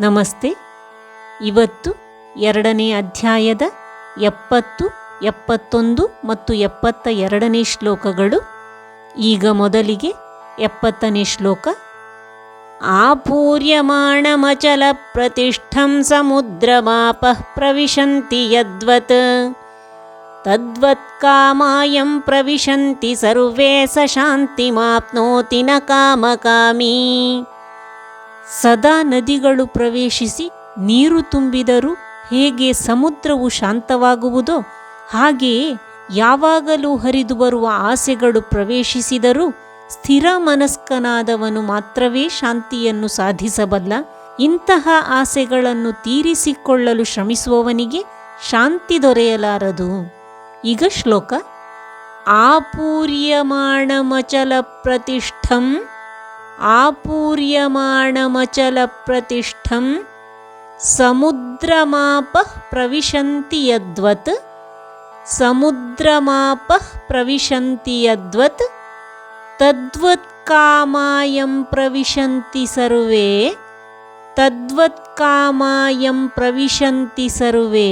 ನಮಸ್ತೆ. ಇವತ್ತು ಎರಡನೇ ಅಧ್ಯಾಯದ ಎಪ್ಪತ್ತು, ಎಪ್ಪತ್ತೊಂದು ಮತ್ತು ಎಪ್ಪತ್ತ ಎರಡನೇ ಶ್ಲೋಕಗಳು. ಈಗ ಮೊದಲಿಗೆ ಎಪ್ಪತ್ತನೇ ಶ್ಲೋಕ. ಆಪೂರ್ಯಮಾಣಮಚಲ ಪ್ರತಿಷ್ಠಂ ಸಮುದ್ರಮಾಪ ಪ್ರವಿಶಂತಿ ಯದ್ವತ್. ತದ್ವತ್ ಕಾಮಾಯಂ ಪ್ರವಿಶಂತಿ ಸರ್ವೇ ಸ ಶಾಂತಿಮಾಪ್ನೋತಿ ನ ಕಾಮಕಾಮೀ ಸದಾ ನದಿಗಳು ಪ್ರವೇಶಿಸಿ ನೀರು ತುಂಬಿದರೂ ಹೇಗೆ ಸಮುದ್ರವು ಶಾಂತವಾಗುವುದೋ ಹಾಗೆಯೇ ಯಾವಾಗಲೂ ಹರಿದು ಬರುವ ಆಸೆಗಳು ಪ್ರವೇಶಿಸಿದರೂ ಸ್ಥಿರ ಮನಸ್ಕನಾದವನು ಮಾತ್ರವೇ ಶಾಂತಿಯನ್ನು ಸಾಧಿಸಬಲ್ಲ. ಇಂತಹ ಆಸೆಗಳನ್ನು ತೀರಿಸಿಕೊಳ್ಳಲು ಶ್ರಮಿಸುವವನಿಗೆ ಶಾಂತಿ ದೊರೆಯಲಾರದು. ಈಗ ಶ್ಲೋಕ. ಆಪೂರ್ಯಮಾಣಮಚಲ ಪ್ರತಿಷ್ಠಂ आपूर्यमाणमचलप्रतिष्ठं समुद्रमापः प्रविशन्ति यद्वत् समुद्रमापः प्रविशन्ति यद्वत् तद्वत् कामायं प्रविशन्ति सर्वे तद्वत् कामायं प्रविशन्ति सर्वे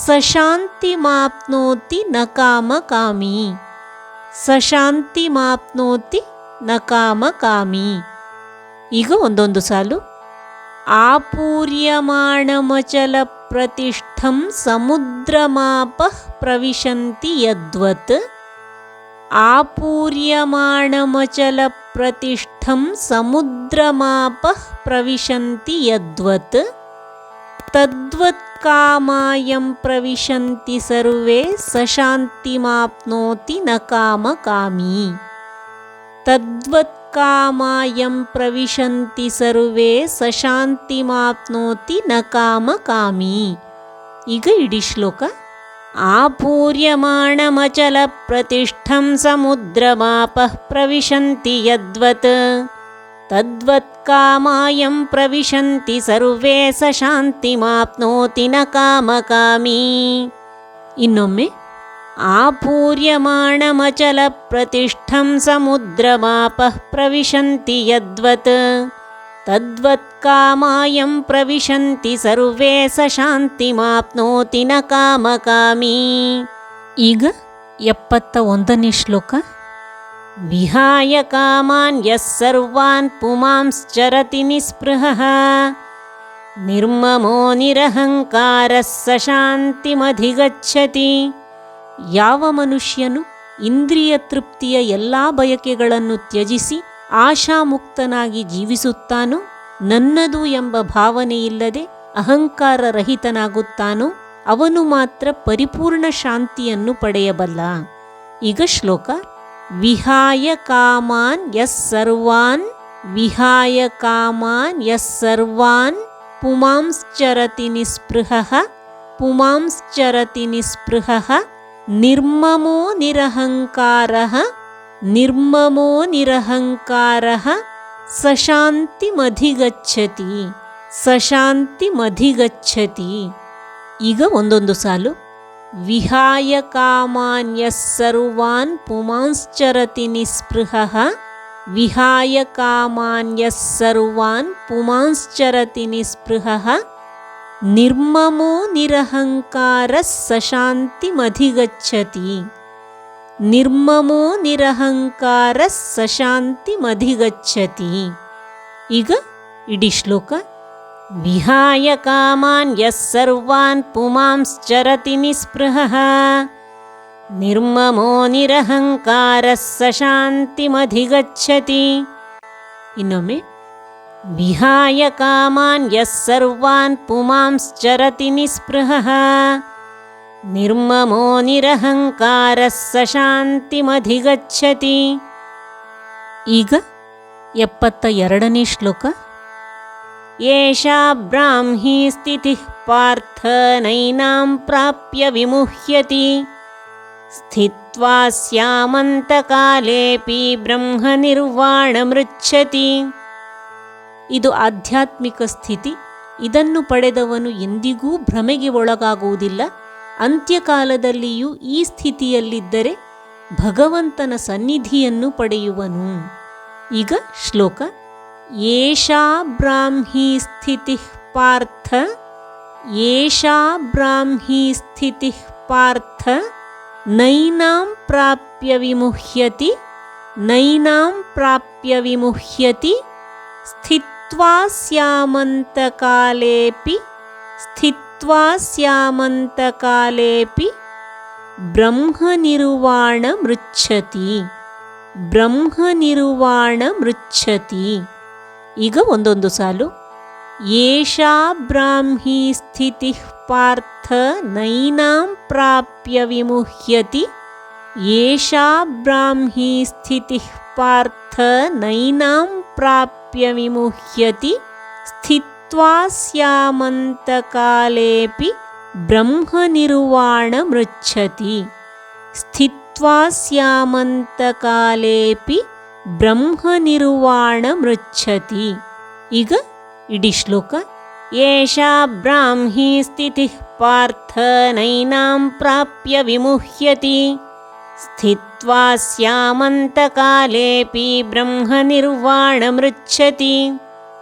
सशान्तिमाप्नोति न कामकामी सशान्तिमाप्नोति ನ ಕಾಮಕಾಮಿ ಈಗ ಒಂದೊಂದು ಸಾಲು. ಆಪೂರ್ಯಮಾಣಮಚಲ ಪ್ರತಿಷ್ಠಂ ಸಮುದ್ರಮಾಪ ಪ್ರವಿಶಂತಿ ಯದ್ವತ್. ಆಪೂರ್ಯಮಾಣಮಚಲ ಪ್ರತಿಷ್ಠಂ ಸಮುದ್ರಮಾಪ ಪ್ರವಿಶಂತಿ ಯದ್ವತ್. ತದ್ವತ್ ಕಾಮಾಯಂ ಪ್ರವಿಶಂತಿ ಸರ್ವೇ ಸಶಾಂತಿಮಾಪ್ನೋತಿ ನ ಕಾಮಕಾಮಿ ತದ್ವತ್ ಕಾಮಾಯಂ ಪ್ರವಿಶಂತಿ ಸರ್ವೇ ಸಶಾಂತಿಮಾಪ್ನೋತಿ ನ ಕಾಮಕಾಮಿ ಈಗ ಇಡೀ ಶ್ಲೋಕ ಆಪೂರ್ಯಮಾಣಮಚಲ ಪ್ರತಿಷ್ಠಂ ಸಮುದ್ರಮಾಪ ಪ್ರವಿಶಂತಿ ಯದ್ವತ್ ಕಾಮಾಯಂ ಪ್ರವಿಶಂತಿ ಸರ್ವೇ ಸಶಾಂತಿಮಾಪ್ನೋತಿ ನ ಕಾಮಕಾಮಿ। ಇನ್ನೊಮ್ಮೆ आपूर्यमाणमचलप्रतिष्ठं समुद्रमापः प्रविशन्ति यद्वत् तद्वत् कामायं प्रविशन्ति सर्वे स ಶಾಂತಿಮಾಪ್ನೋತಿ ನ ಕಾಮಕಾಮಿ ಈಗ ಎಪ್ಪತ್ತ ಒಂದನೇ ಶ್ಲೋಕ ವಿಹಾಯ ಕಾಮಾನ್ ಯಃ ಸರ್ವಾನ್ ಪುಮಾಂಶ್ಚರತಿ ನಿಸ್ಪೃಹಃ ನಿರ್ಮಮೋ ನಿರಹಂಕಾರಃ ಸ ಶಾಂತಿಮಧಿಗಚ್ಚತಿ ಯಾವ ಮನುಷ್ಯನು ಇಂದ್ರಿಯ ತೃಪ್ತಿಯ ಎಲ್ಲ ಬಯಕೆಗಳನ್ನು ತ್ಯಜಿಸಿ ಆಶಾಮುಕ್ತನಾಗಿ ಜೀವಿಸುತ್ತಾನೋ, ನನ್ನದು ಎಂಬ ಭಾವನೆಯಿಲ್ಲದೆ ಅಹಂಕಾರ ರಹಿತನಾಗುತ್ತಾನೋ, ಅವನು ಮಾತ್ರ ಪರಿಪೂರ್ಣ ಶಾಂತಿಯನ್ನು ಪಡೆಯಬಲ್ಲ. ಈಗ ಶ್ಲೋಕ, ವಿಹಾಯ ಕಾಮಾನ್ ಯಸ್ ಸರ್ವಾನ್, ವಿಹಾಯ ಕಾಮಾನ್ ಯಸ್ ಸರ್ವಾನ್, ಪುಮಾಂಶ್ಚರತಿ ನಿಸ್ಪೃಹ, ಪುಮಾಂಶ್ಚರತಿ ನಿಸ್ಪೃಹಃ ನಿರ್ಮಮೋ ನಿರಹಂಕಾರ ನಿರ್ಮಮೋ ನಿರಹಂಕಾರ ಸಶಾಂತಿಮಧಿಗಚ್ಚತಿ ಸಶಾಂತಿಮಧಿಗಚ್ಚತಿ ಈಗ ಒಂದೊಂದು ಸಾಲು. ವಿಹಾಯ ಕಾಮಾನ್ಯ ಸರ್ವಾನ್ ಪುಮಾಂಶ್ಚರತಿ ನಿಸ್ಪೃಹ, ವಿಹಾಯ ಕಾಮಾನ್ಯ ಸರ್ವಾನ್ ಪುಮಾಂಶ್ಚರತಿ ನಿಸ್ಪೃಹಃ ನಿರ್ಮಮೋ ನಿರಹಂಕಾರ ಸಶಾಂತಿಮಧಿಗಚ್ಚತಿ ನಿರ್ಮಮೋ ನಿರಹಂಕಾರ ಸಶಾಂತಿಮಧಿಗಚ್ಚತಿ ಈಗ ಇಡೀ ಶ್ಲೋಕ ವಿಹಾಯ ಕಾಮಾನ್ ಸರ್ವಾನ್ ಪುಮಾಂಶ್ಚರತಿ ನಿಸ್ಪೃಹಃ. ನಿರ್ಮಮೋ ನಿರಹಂಕಾರ ಸಶಾಂತಿಮಧಿಗಚ್ಚತಿ ಇನ್ನೊಮ್ಮೆ ವಿಹಾಯ ಕಾಮಾನ್ ಯಃ ಸರ್ವಾನ್ ಪುಮಾಂಶ್ಚರತಿ ನಿಸ್ಪೃಹಃ ನಿರ್ಮಮೋ ನಿರಹಂಕಾರ ಸಶಾಂತಿಮಧಿಗಚ್ಚತಿ ಈಗ ಎಪ್ಪತ್ತ ಎರಡನೇ ಶ್ಲೋಕ ಏಷಾ ಬ್ರಾಹ್ಮೀ ಸ್ಥಿತಿ ಪಾರ್ಥ ನೈನಾಂ ಪ್ರಾಪ್ಯ ವಿಮುಹ್ಯತಿ ಸ್ಥಿತ್ವಾ ಸ್ಯಾಮಂತಕಾಲೇಪಿ ಬ್ರಹ್ಮ ನಿರ್ವಾಣಮೃಚ್ಛತಿ ಇದು ಆಧ್ಯಾತ್ಮಿಕ ಸ್ಥಿತಿ. ಇದನ್ನು ಪಡೆದವನು ಎಂದಿಗೂ ಭ್ರಮೆಗೆ ಒಳಗಾಗುವುದಿಲ್ಲ. ಅಂತ್ಯಕಾಲದಲ್ಲಿಯೂ ಈ ಸ್ಥಿತಿಯಲ್ಲಿದ್ದರೆ ಭಗವಂತನ ಸನ್ನಿಧಿಯನ್ನು ಪಡೆಯುವನು. ಈಗ ಶ್ಲೋಕ. ಏಷಾ ಬ್ರಾಹ್ಮಿ ಸ್ಥಿತಿ ಪಾರ್ಥ. ಏಷಾ ಬ್ರಾಹ್ಮಿ ಸ್ಥಿತಿ ಪಾರ್ಥ. ನೈನಾಂ ಪ್ರಾಪ್ಯ ವಿಮುಹ್ಯತಿ. ನೈನಾಂ ಪ್ರಾಪ್ಯ ವಿಮುಹ್ಯತಿ. ಸ್ಥಿತ್ವಾ ಸ್ಯಾಮಂತಕಾಲೇಪಿ ಸ್ಥಿತ್ವಾ ಸ್ಯಾಮಂತಕಾಲೇಪಿ ಬ್ರಹ್ಮನಿರ್ವಾಣ ಮೃಚ್ಛತಿ ಬ್ರಹ್ಮನಿರ್ವಾಣ ಮೃಚ್ಛತಿ ಈಗ ಒಂದೊಂದು ಸಾಲು ಏಷಾ ಬ್ರಾಹ್ಮೀ ಸ್ಥಿತಿಃ ಪಾರ್ಥ ನೈನಾಂ ಪ್ರಾಪ್ಯ ವಿಮುಹ್ಯತಿ ಏಷಾ ಬ್ರಾಹ್ಮೀ ಸ್ಥಿತಿಃ ಪಾರ್ಥ ನೈನಾಂ ಪ್ರಾಪ್ಯ प्राप्यविमुह्यति स्थित्वास्यामन्तकालेऽपि ब्रह्मनिर्वाणमृच्छति। स्थित्वास्यामन्तकालेऽपि ब्रह्मनिर्वाणमृच्छति। इग इडिश्लोक एषा ब्राह्मी स्थितिः प्रार्थनैनां प्राप्य विमुह्यति। स्थित् ಪ್ರಾಪ್ಯ ವಿಮುಹ್ಯತಿ ಪಿ ಬ್ರಹ್ಮ ಬ್ರಹ್ಮನಿರ್ವಾಣ ಮೃಚ್ಛತಿ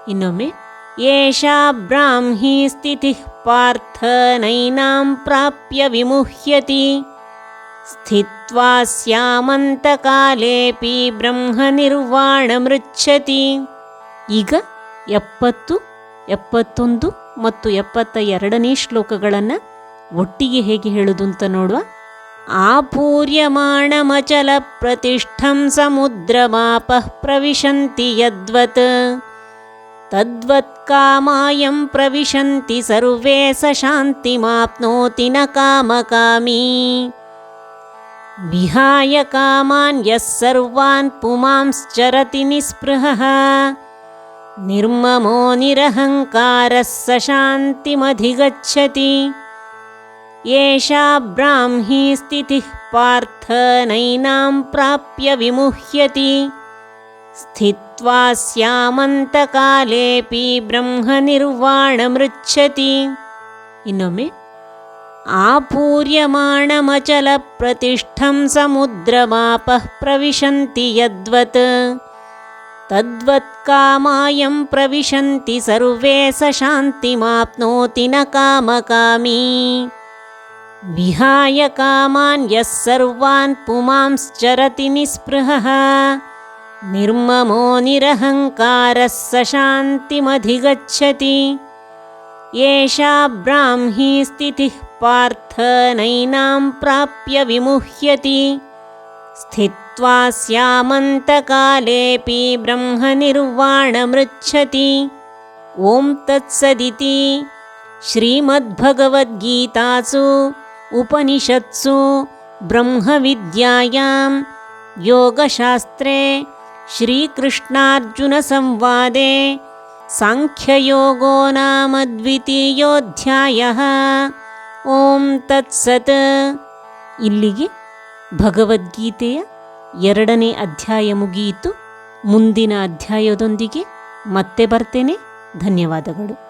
ಇನ್ನೊಮ್ಮೆ ಏಷಾ ಬ್ರಾಹ್ಮಿ ಸ್ಥಿತಿ ಪಾರ್ಥ ನೈನಾಂ ಪ್ರಾಪ್ಯ ವಿಮುಹ್ಯತಿ ಸ್ಥಿತ್ವಾ ಬ್ರಹ್ಮ ಬ್ರಹ್ಮನಿರ್ವಾಣ ಮೃಚ್ಛತಿ ಈಗ ಎಪ್ಪತ್ತು, ಎಪ್ಪತ್ತೊಂದು ಮತ್ತು ಎಪ್ಪತ್ತ ಎರಡನೇ ಶ್ಲೋಕಗಳನ್ನು ಒಟ್ಟಿಗೆ ಹೇಗೆ ಹೇಳುವುದು ಅಂತ ನೋಡುವ. आपूर्यमाणमचलप्रतिष्ठं समुद्रमापः प्रविशन्ति यद्वत्। तद्वत् कामायं प्रविशन्ति सर्वे स शान्तिमाप्नोति न कामकामी। विहाय कामान् यः सर्वान् पुमांश्चरति निःस्पृहः। निर्ममो निरहङ्कारः स शान्तिमधिगच्छति एषा ब्राह्मी स्थितिः पार्थ नैनां प्राप्य विमुह्यति। स्थित्वा स्यामन्तकालेऽपि ब्रह्मनिर्वाणमृच्छति। इन आपूर्यमाणमचलप्रतिष्ठं समुद्रमापः प्रविशन्ति यद्वत्। तद्वत्कामायं प्रविशन्ति सर्वे स शान्तिमाप्नोति न कामकामी। विहाय कामान् यः सर्वान् पुमांश्चरति निःस्पृहः। निर्ममो निरहङ्कारः स शान्तिमधिगच्छति एषा ब्राह्मी स्थितिः पार्थ नैनां प्राप्य विमुह्यति। स्थित्वा स्यामन्तकालेऽपि ब्रह्मनिर्वाणमृच्छति। ॐ तत्सदिति। श्रीमद्भगवद्गीतासु उपनिषत्सु ब्रह्मविद्यायां योगशास्त्रे श्रीकृष्णार्जुनसंवादे साङ्ख्ययोगो नाम द्वितीयोऽध्यायः ಓಂ ತತ್ಸತ್ ಇಲ್ಲಿಗೆ ಭಗವದ್ಗೀತೆಯ ಎರಡನೇ ಅಧ್ಯಾಯ ಮುಗಿಯಿತು ಮುಂದಿನ ಅಧ್ಯಾಯದೊಂದಿಗೆ ಮತ್ತೆ ಬರ್ತೇನೆ ಧನ್ಯವಾದಗಳು